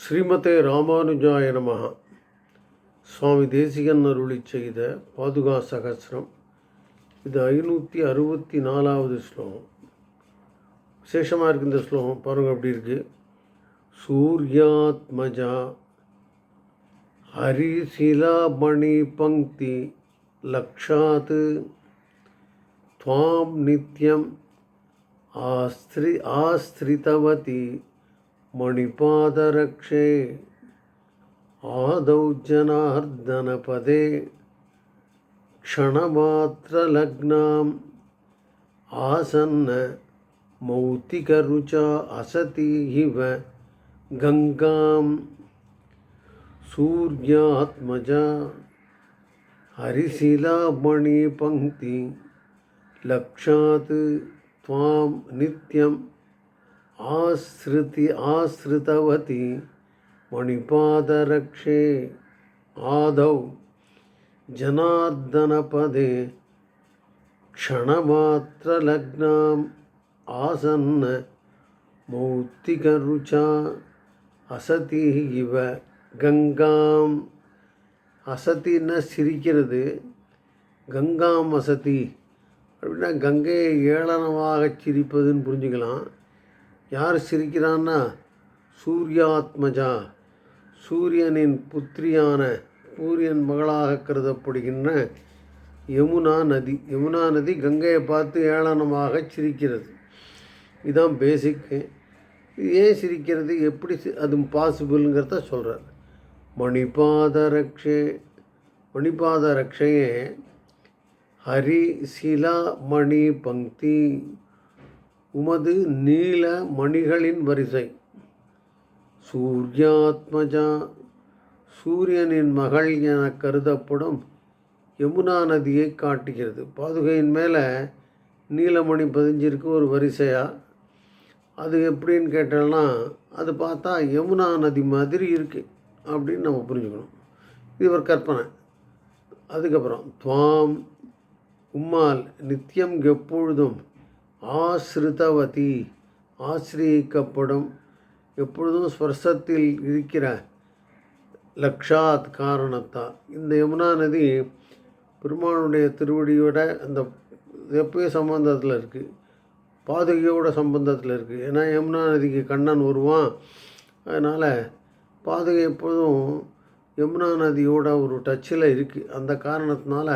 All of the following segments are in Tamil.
ஸ்ரீமதே ராமானுஜாய நமகா சுவாமி தேசிகன் அருளி செய்த பாதுகா சகசிரம். இது ஐநூற்றி அறுபத்தி நாலாவது ஸ்லோகம். விசேஷமாக இருக்குது இந்த ஸ்லோகம். பாருங்கள் அப்படி இருக்கு. சூர்யாத்மஜா ஹரிசிலாமணி பங்கி லக்ஷாத்து துவாம் நித்யம் ஆஸ்திரி ஆஸ்திரிதவதி मणिपादरक्षे आदौ जनार्दनपदे क्षणमात्रलग्नाम् आसन्न मौतिकरुचा असति इव गङ्गां सूर्यात्मजा हरिशिलामणिपङ्क्ति लक्षात् त्वां नित्यम् आश्रिति आश्रितवती मणिपादरक्षे आदौ जनार्दनपदे क्षणमात्रलग्नाम् आसन्न मौक्तिकरुचा அசதி இவ கங்காம் அசத்தின்னா சிரிக்கிறது கங்காம் அசதி அப்படின்னா கங்கையை ஏளனமாக சிரிப்பதுன்னு புரிஞ்சுக்கலாம் யார் சிரிக்கிறான்னா சூர்யாத்மஜா. சூரியனின் புத்திரியான சூரியன் மகளாக கருதப்படுகின்ற யமுனா நதி. யமுனா நதி கங்கையை பார்த்து ஏளனமாக சிரிக்கிறது. இதுதான் பேசிக்கு இது ஏன் சிரிக்கிறது? எப்படி சி- அது பாசிபிள்ங்கிறத சொல்கிறார் மணிபாத ரக்ஷே மணிபாத ரக்ஷையே ஹரி சிலா மணி பங்கி உமது நீல மணிகளின் வரிசை. சூர்யாத்மஜா சூரியனின் மகள் என கருதப்படும் யமுனா நதியை காட்டுகிறது. பாதுகையின் மேலே நீலமணி பதிஞ்சிருக்கு ஒரு வரிசையாக அது எப்படின்னு கேட்டோம்னா அது பார்த்தா யமுனா நதி மாதிரி இருக்குது அப்படின்னு நம்ம புரிஞ்சுக்கணும். இது ஒரு கற்பனை. அதுக்கப்புறம் துவாம் உம்மால் நித்தியம் எப்பொழுதும் ஆசிரிதவதி ஆசிரியக்கப்படும். எப்பொழுதும் ஸ்வர்சத்தில் இருக்கிற லக்ஷாத் காரணத்தால். இந்த யமுனா நதி பெருமானுடைய திருவடியோட அந்த எப்பயும் சம்பந்தத்தில் இருக்குது பாதுகையோட சம்பந்தத்தில் இருக்குது ஏன்னா யமுனா நதிக்கு கண்ணன் வருவான். அதனால் பாதுகை எப்போதும் யமுனா நதியோட ஒரு டச்சில் இருக்குது அந்த காரணத்தினால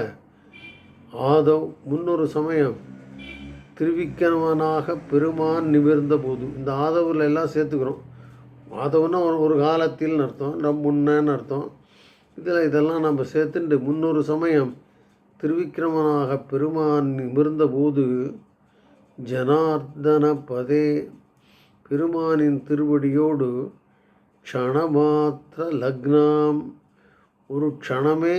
ஆதவ் முன்னொரு சமயம் திருவிக்கிரமனாக பெருமான் நிமிர்ந்த போது இந்த ஆதவரில் எல்லாம் சேர்த்துக்கிறோம். ஆதவன்னா ஒரு ஒரு காலத்தில் அர்த்தம் நம் முன்னன்னு அர்த்தம். இதில் இதெல்லாம் நம்ம சேர்த்துண்டு முன்னொரு சமயம் திருவிக்கிரமனாக பெருமான் நிமிர்ந்த போது ஜனார்தன பதே பெருமானின் திருவடியோடு க்ஷணமாத்திர லக்னாம். ஒரு க்ஷணமே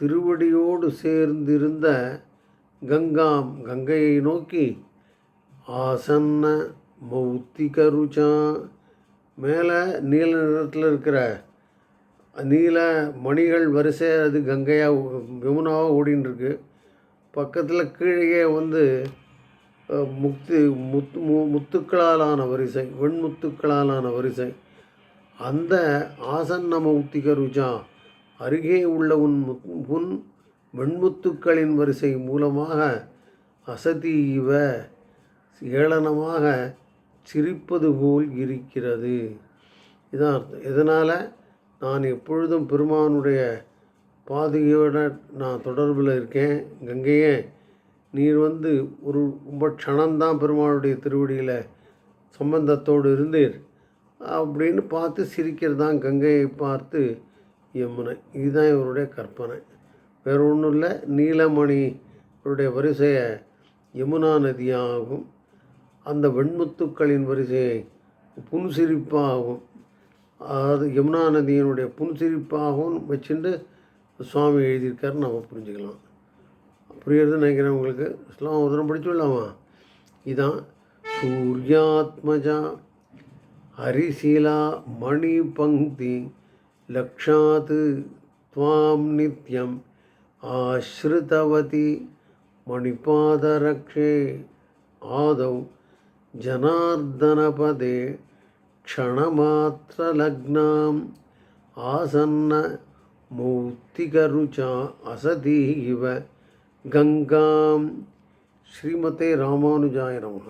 திருவடியோடு சேர்ந்திருந்த கங்காம் கங்கையை நோக்கி ஆசன்ன மௌத்திகருச்சா மேலே நீல நிறத்தில் இருக்கிற நீல மணிகள் வரிசையாக அது கங்கையாக யமுனாவாக ஓடின்னு இருக்கு பக்கத்தில் கீழே வந்து முக்தி முத்து முத்து மு- முத்துக்களாலான வரிசை வெண்முத்துக்களாலான வரிசை. அந்த ஆசன்ன மௌத்திக ருஜா அருகே உள்ள உன் முத் வெண்முத்துக்களின் வரிசை மூலமாக அசதீவ ஏளனமாக சிரிப்பது போல் இருக்கிறது. இதான் அர்த்தம். இதனால் நான் எப்பொழுதும் பெருமானுடைய பாதுகையோட நான் தொடர்பில் இருக்கேன். கங்கையே நீர் வந்து ஒரு ரொம்ப க்ஷணம்தான் பெருமானுடைய திருவடியில் சம்பந்தத்தோடு இருந்தீர். அப்படின்னு பார்த்து சிரிக்கிறது தான் கங்கையை பார்த்து யமுனை இதுதான் இவருடைய கற்பனை. வேறு ஒன்றும் இல்லை. நீலமணி அவருடைய வரிசையை யமுனா நதியாகும். அந்த வெண்முத்துக்களின் வரிசையை புன்சிரிப்பாகும். அதாவது யமுனா நதியினுடைய புன்சிரிப்பாகவும் வச்சுட்டு சுவாமி எழுதியிருக்காரு நம்ம புரிஞ்சுக்கலாம். புரியுறதுன்னு நினைக்கிறேன் உங்களுக்கு. இஸ்லாம் ஒரு படிச்சு விடலாமா? இதான் சூர்யாத்மஜா ஹரிசீலா மணி பங்கி லக்ஷாத் துவாம் நித்யம். आश्रितवती मणिपादरक्षे आदौ जनार्दनपदे क्षणमात्रलग्नाम् आसन्नमौक्तिकरुचा असति इव गङ्गां श्रीमते रामानुजाय नमः